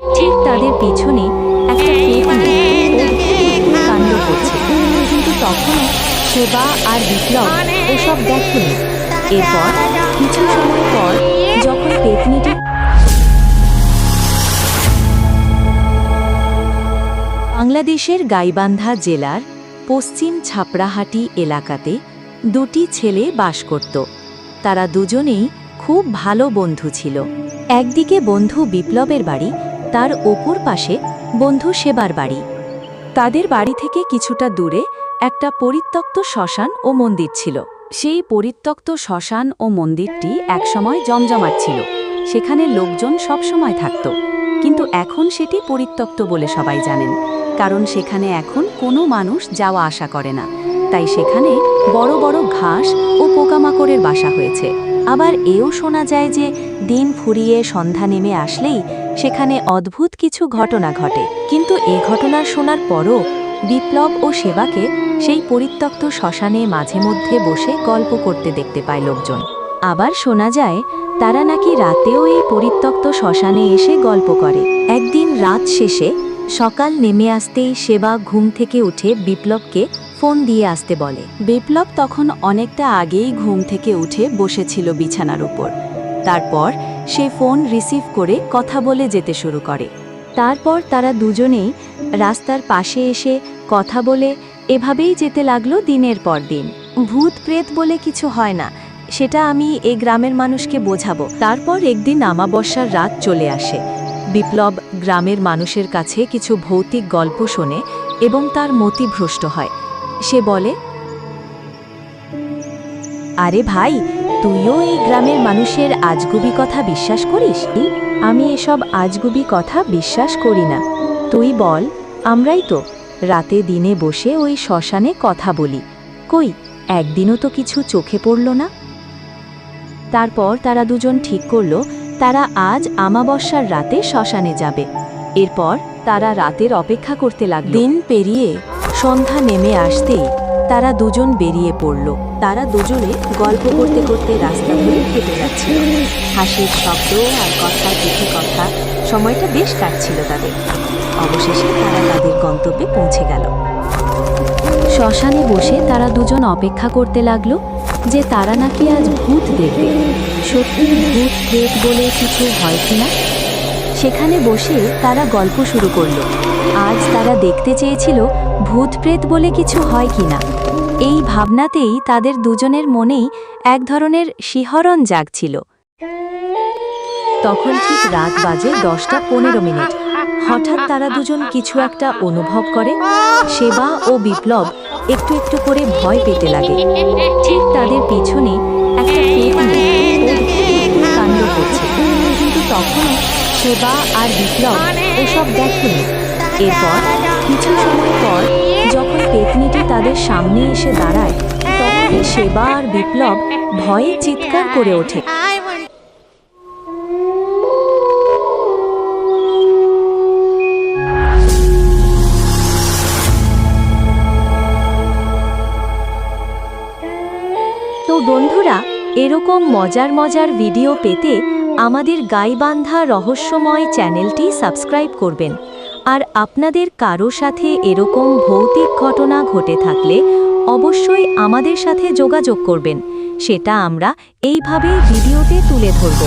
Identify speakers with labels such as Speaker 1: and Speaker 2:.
Speaker 1: ঠিক তাদের পিছনে একটা কাণ্ড করছে। কিন্তু তখনও সেবা আর বিপ্লব ওসব দেখেনি এরপর কিছু সময় পর যখন পেতনিটি বাংলাদেশের গাইবান্ধা জেলার পশ্চিম ছাপড়াহাটি এলাকাতে দুটি ছেলে বাস করত। তারা দুজনেই খুব ভালো বন্ধু ছিল। একদিকে বন্ধু বিপ্লবের বাড়ি তার অপুর পাশে বন্ধু সেবার বাড়ি। তাদের বাড়ি থেকে কিছুটা দূরে একটা পরিত্যক্ত শ্মশান ও মন্দির ছিল। সেই পরিত্যক্ত শ্মশান ও মন্দিরটি একসময় জমজমাট ছিল। সেখানে লোকজন সবসময় থাকত। কিন্তু এখন সেটি পরিত্যক্ত বলে সবাই জানেন। কারণ সেখানে এখন কোনো মানুষ যাওয়া আসা করে না। তাই সেখানে বড় বড় ঘাস ও পোকামাকড়ের বাসা হয়েছে। আবার এও শোনা যায় যে দিন ফুরিয়ে সন্ধ্যা নেমে আসলেই সেখানে অদ্ভুত কিছু ঘটনা ঘটে। কিন্তু এ ঘটনা শোনার পরও বিপ্লব ও সেবাকে সেই পরিত্যক্ত শ্মশানে মাঝে মধ্যে বসে গল্প করতে দেখতে পায় লোকজন। আবার শোনা যায়, তারা নাকি রাতেও এই পরিত্যক্ত শ্মশানে এসে গল্প করে। একদিন রাত শেষে সকাল নেমে আসতেই সেবা ঘুম থেকে উঠে বিপ্লবকে ফোন দিয়ে আসতে বলে। বিপ্লব তখন অনেকটা আগেই ঘুম থেকে উঠে বসেছিল বিছানার উপর। তারপর সে ফোন রিসিভ করে কথা বলে যেতে শুরু করে। তারপর তারা দুজনেই রাস্তার পাশে এসে কথা বলে, এভাবেই যেতে লাগল দিনের পর দিন। ভূত প্রেত বলে কিছু হয় না, সেটা আমি এই গ্রামের মানুষকে বোঝাবো। তারপর একদিন আমাবস্যার রাত চলে আসে। বিপ্লব গ্রামের মানুষের কাছে কিছু ভৌতিক গল্প শোনে এবং তার মতিভ্রষ্ট হয়। সে বলে আরে ভাই তুইও এই গ্রামের মানুষের আজগুবি কথা বিশ্বাস করিস? আমি এসব আজগুবি কথা বিশ্বাস করি না। তুই বল আমরাই তো রাতে দিনে বসে ওই শ্মশানে কথা বলি। কই একদিনও তো কিছু চোখে পড়ল না? তারপর তারা দুজন ঠিক করল তারা আজ আমাবস্যার রাতে শ্মশানে যাবে। এরপর তারা রাতের অপেক্ষা করতে লাগল। দিন পেরিয়ে সন্ধ্যা নেমে আসতেই তারা দুজন বেরিয়ে পড়ল। তারা দুজনে গল্প করতে করতে রাস্তা ধরে হেঁটে যাচ্ছিল। হাসির শব্দ আর কথার পিঠে কথা সময়টা বেশ কাটছিল তাদের। অবশেষে তারা তাদের গন্তব্যে পৌঁছে গেল। শ্মশানে বসে তারা দুজন অপেক্ষা করতে লাগল যে তারা নাকি আজ ভূত দেখবে। সত্যি ভূত প্রেত বলে কিছু হয় কিনা সেখানে বসে তারা গল্প শুরু করল। আজ তারা দেখতে চেয়েছিল ভূত প্রেত বলে কিছু হয় কিনা এই ভাবনাতেই তাদের দুজনের মনেই এক ধরনের শিহরণ জাগছিল। তখন ঠিক রাত বাজে দশটা পনেরো মিনিট। হঠাৎ তারা দুজন কিছু একটা অনুভব করে, সেবা ও বিপ্লব একটু একটু করে ভয় পেতে লাগে। ঠিক তাদের পিছনে একটা পেতনি তখনও সেবা আর বিপ্লব এসব দেখেনি। এরপর কিছু সময় পর যখন পেতনিটি তাদের সামনে এসে দাঁড়ায়, তখন সেবা আর বিপ্লব ভয়ে চিৎকার করে ওঠে। তো বন্ধুরা, এরকম মজার মজার ভিডিও পেতে আমাদের গাইবান্ধা রহস্যময় চ্যানেলটি সাবস্ক্রাইব করবেন। আর আপনাদের কারও সাথে এরকম ভৌতিক ঘটনা ঘটে থাকলে অবশ্যই আমাদের সাথে যোগাযোগ করবেন। সেটা আমরা এইভাবে ভিডিওতে তুলে ধরব।